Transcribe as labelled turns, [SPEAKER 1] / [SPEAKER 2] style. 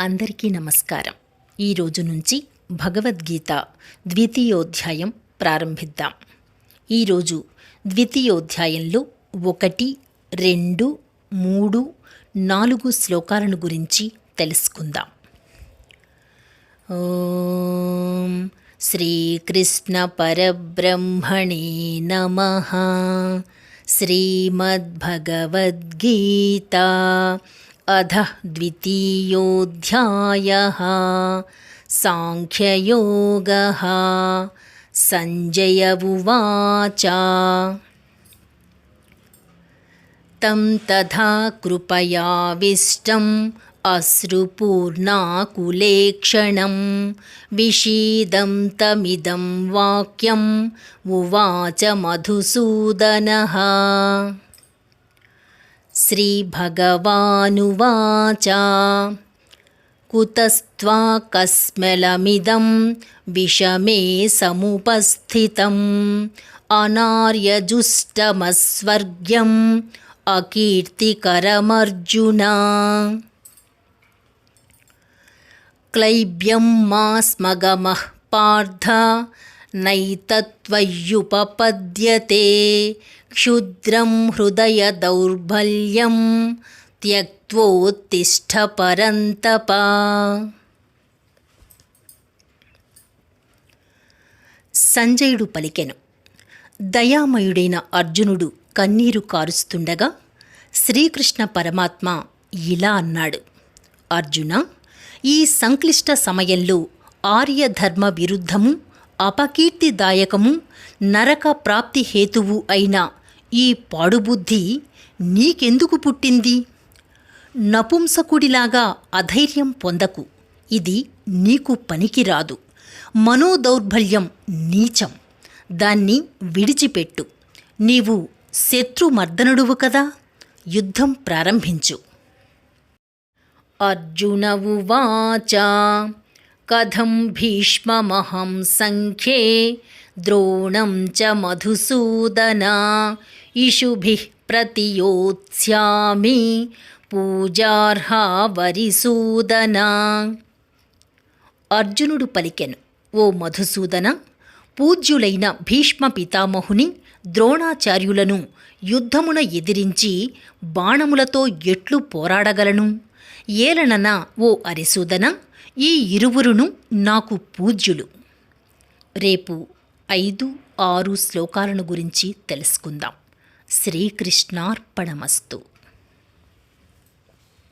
[SPEAKER 1] అందరికీ నమస్కారం. ఈరోజు నుంచి భగవద్గీత ద్వితీయోధ్యాయం ప్రారంభిద్దాం. ఈరోజు ద్వితీయోధ్యాయంలో ఒకటి రెండు మూడు నాలుగు శ్లోకాలను గురించి తెలుసుకుందాం. ఓం శ్రీకృష్ణ పరబ్రహ్మణే నమ. శ్రీమద్భగవద్గీతా अधः द्वितीयोऽध्यायः। साङ्ख्ययोगः। सञ्जय उवाच तं तथा कृपयाविष्टम् अश्रुपूर्णाकुलेक्षणं विषीदं तमिदं वाक्यम्। उवाच मधुसूदनः। श्रीभगवानुवाच। कुतस्त्वा कस्मलमिदं विषमे समुपस्थितम् अनार्यजुष्टमस्वर्ग्यम् अकीर्तिकरमर्जुना। क्लैब्यं मा स्मगमः पार्थ नैतत्त्वय्युपपद्यते क्षुद्रं हृदयदौर्बल्यं त्यक्त्वोत्तिष्ठ परन्तप సంజయుడు పలికెను దయామయుడైన అర్జునుడు కన్నీరు కారుస్తుండగా శ్రీకృష్ణ పరమాత్మ ఇలా అన్నాడు అర్జున ఈ సంక్లిష్ట సమయంలో ఆర్యధర్మ విరుద్ధము అపకీర్తిదాయకము నరక ప్రాప్తి హేతువు అయిన ఈ పాడుబుద్ధి నీకెందుకు పుట్టింది? నపుంసకుడిలాగా అధైర్యం పొందకు. ఇది నీకు పనికిరాదు. మనోదౌర్బల్యం నీచం. దాన్ని విడిచిపెట్టు. నీవు శత్రుమర్దనుడువు కదా? యుద్ధం ప్రారంభించు. అర్జున కథం భీష్మమహం సంఖ్యే ద్రోణం చ మధుసూదన ఇషుభిः ప్రతియోత్స్యామి పూజార్హా వరిసూదన. అర్జునుడు పలికెను ఓ మధుసూదన పూజ్యులైన భీష్మ పితామహుని ద్రోణాచార్యులను యుద్ధమున ఎదిరించి బాణములతో ఎట్లు పోరాడగలను? ఏలనన ఓ అరిసూదన ఈ ఇరువురును నాకు పూజ్యులు. రేపు ఐదు ఆరు శ్లోకాలను గురించి తెలుసుకుందాం. శ్రీకృష్ణార్పణమస్తు.